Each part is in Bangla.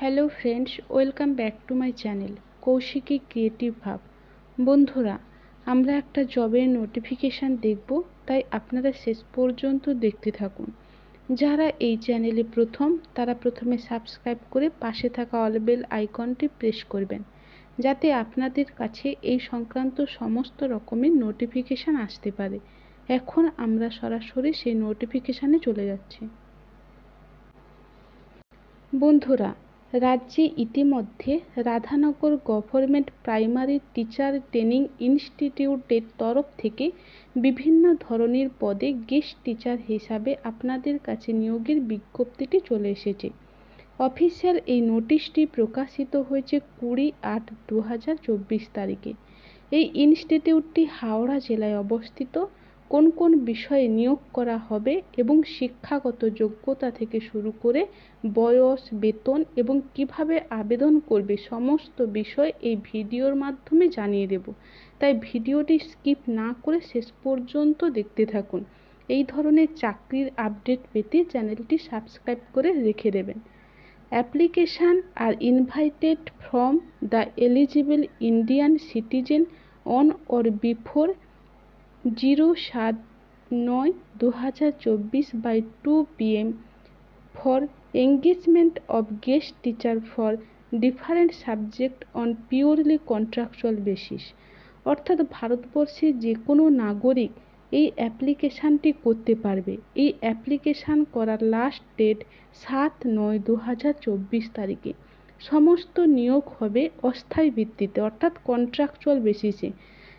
Hello friends, welcome back to my channel Koushiki creative ভাব। বন্ধুরা, আমরা একটা জবের নোটিফিকেশান দেখব, তাই আপনারা শেষ পর্যন্ত দেখতে থাকুন। যারা এই চ্যানেলে প্রথম, তারা প্রথমে সাবস্ক্রাইব করে পাশে থাকা অল বেল আইকনটি প্রেস করবেন, যাতে আপনাদের কাছে এই সংক্রান্ত সমস্ত রকমের নোটিফিকেশান আসতে পারে। এখন আমরা সরাসরি সেই নোটিফিকেশানে চলে যাচ্ছি। বন্ধুরা রাজ্যে ইতিমধ্যে Radhanagar government primary teacher training ইনস্টিটিউটের তরফ থেকে বিভিন্ন ধরনের পদে গেস্ট টিচার হিসাবে আপনাদের কাছে নিয়োগের বিজ্ঞপ্তিটি চলে এসেছে। অফিসিয়াল এই নোটিশটি প্রকাশিত হয়েছে কুড়ি আট দু হাজার চব্বিশ তারিখে। এই ইনস্টিটিউটটি হাওড়া জেলায় অবস্থিত। কোন কোন বিষয়ে নিয়োগ করা হবে এবং শিক্ষাগত যোগ্যতা থেকে শুরু করে বয়স, বেতন এবং কীভাবে আবেদন করবে সমস্ত বিষয় এই ভিডিওর মাধ্যমে জানিয়ে দেব। তাই ভিডিওটি স্কিপ না করে শেষ পর্যন্ত দেখতে থাকুন। এই ধরনের চাকরির আপডেট পেতে চ্যানেলটি সাবস্ক্রাইব করে রেখে দেবেন। Application are invited from the eligible Indian citizen on or before zero সাত নয় দু হাজার চব্বিশ by two PM for engagement of guest teacher for different subject on purely contractual basis. অর্থাৎ ভারতবর্ষে যে কোনো নাগরিক এই অ্যাপ্লিকেশানটি করতে পারবে। এই অ্যাপ্লিকেশান করার লাস্ট ডেট সাত নয় দু হাজার চব্বিশ তারিখে। সমস্ত নিয়োগ হবে অস্থায়ী ভিত্তিতে, অর্থাৎ কন্ট্রাকচুয়াল বেসিসে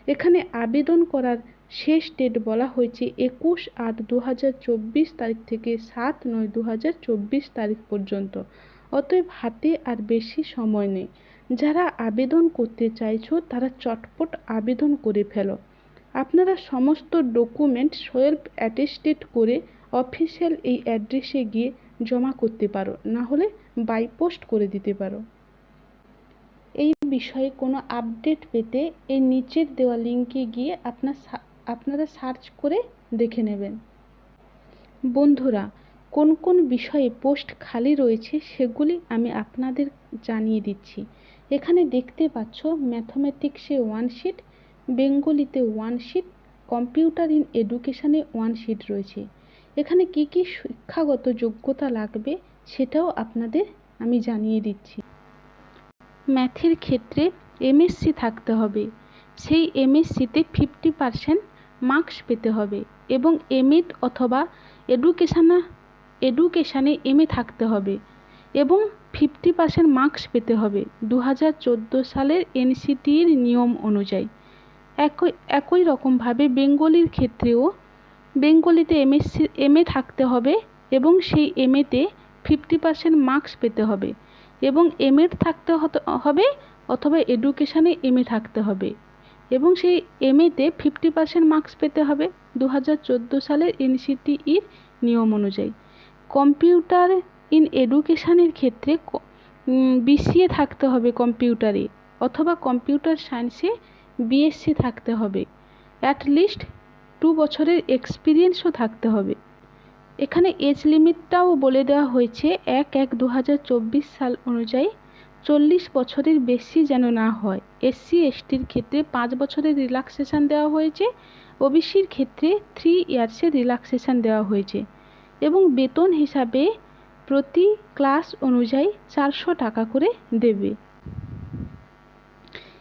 এখানে আবেদন করার শেষ ডেট বলা হয়েছে একুশ আট দু হাজার চব্বিশ তারিখ থেকে সাত নয় দু হাজার চব্বিশ তারিখ পর্যন্ত। অতএব হাতে আর বেশি সময় নেই। যারা আবেদন করতে চাইছো, তারা চটপট আবেদন করে ফেলো। আপনারা সমস্ত ডকুমেন্ট সেলফ অ্যাটেস্টেড করে অফিসিয়াল এই অ্যাড্রেসে গিয়ে জমা করতে পারো, না হলে বাই করে দিতে পারো। এই বিষয়ে কোনো আপডেট পেতে এই নিচের দেওয়া লিঙ্কে গিয়ে আপনার আপনারা সার্চ করে দেখে নেবেন। বন্ধুরা, কোন কোন বিষয়ে পোস্ট খালি রয়েছে সেগুলি আমি আপনাদের জানিয়ে দিচ্ছি। এখানে দেখতে পাচ্ছ ম্যাথমেটিক্সে ওয়ান শিট বেঙ্গলিতে ওয়ান শিট কম্পিউটার ইন এডুকেশানে ওয়ান শিট রয়েছে। এখানে কি কি শিক্ষাগত যোগ্যতা লাগবে সেটাও আপনাদের আমি জানিয়ে দিচ্ছি। ম্যাথের ক্ষেত্রে এমএসসি থাকতে হবে। সেই এমএসসিতে ফিফটি পারসেন্ট মার্কস পেতে হবে এবং এমএড অথবা এডুকেশানা, এডুকেশানে এমএ থাকতে হবে এবং ফিফটি পার্সেন্ট মার্কস পেতে হবে। দু হাজার চোদ্দ সালের এনসিটির নিয়ম অনুযায়ী একই একই রকমভাবে বেঙ্গলির ক্ষেত্রেও বেঙ্গলিতে এমএসসি এমএ থাকতে হবে এবং সেই এমএতে ফিফটি পার্সেন্ট মার্কস পেতে হবে এবং এমএড থাকতে হবে অথবা এডুকেশানে এমএ থাকতে হবে। এবং সেই এমএতে ফিফটি পার্সেন্ট মার্কস পেতে হবে। দু হাজার চোদ্দ সালের এনসিটিইর নিয়ম অনুযায়ী। কম্পিউটার ইন এডুকেশানের ক্ষেত্রে বিসিএ থাকতে হবে কম্পিউটারে, অথবা কম্পিউটার সায়েন্সে বিএসসি থাকতে হবে। অ্যাটলিস্ট টু বছরের এক্সপিরিয়েন্সও থাকতে হবে। এখানে এজ লিমিটটাও বলে দেওয়া হয়েছে এক এক দু সাল অনুযায়ী। চল্লিশ বছরের বেশি যেন না হয়। এসসি, এসটির ক্ষেত্রে পাঁচ বছরের রিল্যাক্সেশান দেওয়া হয়েছে। ওবিসির ক্ষেত্রে থ্রি ইয়ার্সের রিল্যাক্সেশান দেওয়া হয়েছে। এবং বেতন হিসাবে প্রতি ক্লাস অনুযায়ী চারশো টাকা করে দেবে।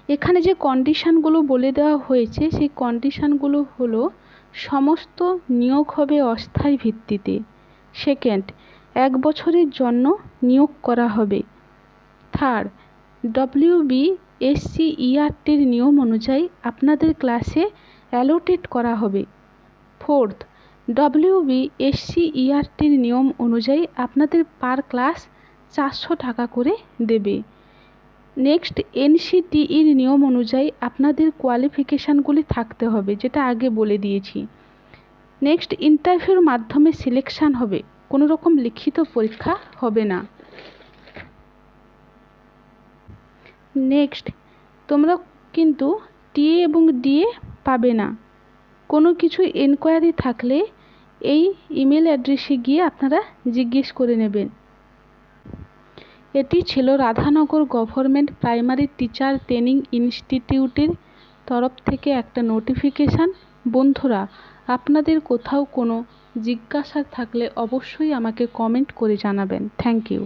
এখানে যে কন্ডিশানগুলো বলে দেওয়া হয়েছে, সেই কন্ডিশানগুলো হলো সমস্ত নিয়োগ হবে অস্থায়ী ভিত্তিতে। সেকেন্ড এক বছরের জন্য নিয়োগ করা হবে। থার্ড ডব্লিউবি এসসি ইআরটির নিয়ম অনুযায়ী আপনাদের ক্লাসে অ্যালোটেট করা হবে। ফোর্থ ডব্লিউ ডব্লিউবি এসসি ইআরটির নিয়ম অনুযায়ী আপনাদের পার ক্লাস চারশো টাকা করে দেবে। নেক্সট এনসিটিইর নিয়ম অনুযায়ী আপনাদের কোয়ালিফিকেশানগুলি থাকতে হবে, যেটা আগে বলে দিয়েছি। নেক্সট, ইন্টারভিউর মাধ্যমে সিলেকশান হবে, কোনো রকম লিখিত পরীক্ষা হবে না। নেক্সট। তোমরা কিন্তু টিএ এবং ডিএ পাবে না। কোনো কিছু এনকোয়ারি থাকলে এই ইমেল অ্যাড্রেসে গিয়ে আপনারা জিজ্ঞেস করে নেবেন। এটি ছিল Radhanagar government primary teacher training ইনস্টিটিউটের তরফ থেকে একটা নোটিফিকেশান বন্ধুরা, আপনাদের কোথাও কোনো জিজ্ঞাসা থাকলে অবশ্যই আমাকে কমেন্ট করে জানাবেন। Thank you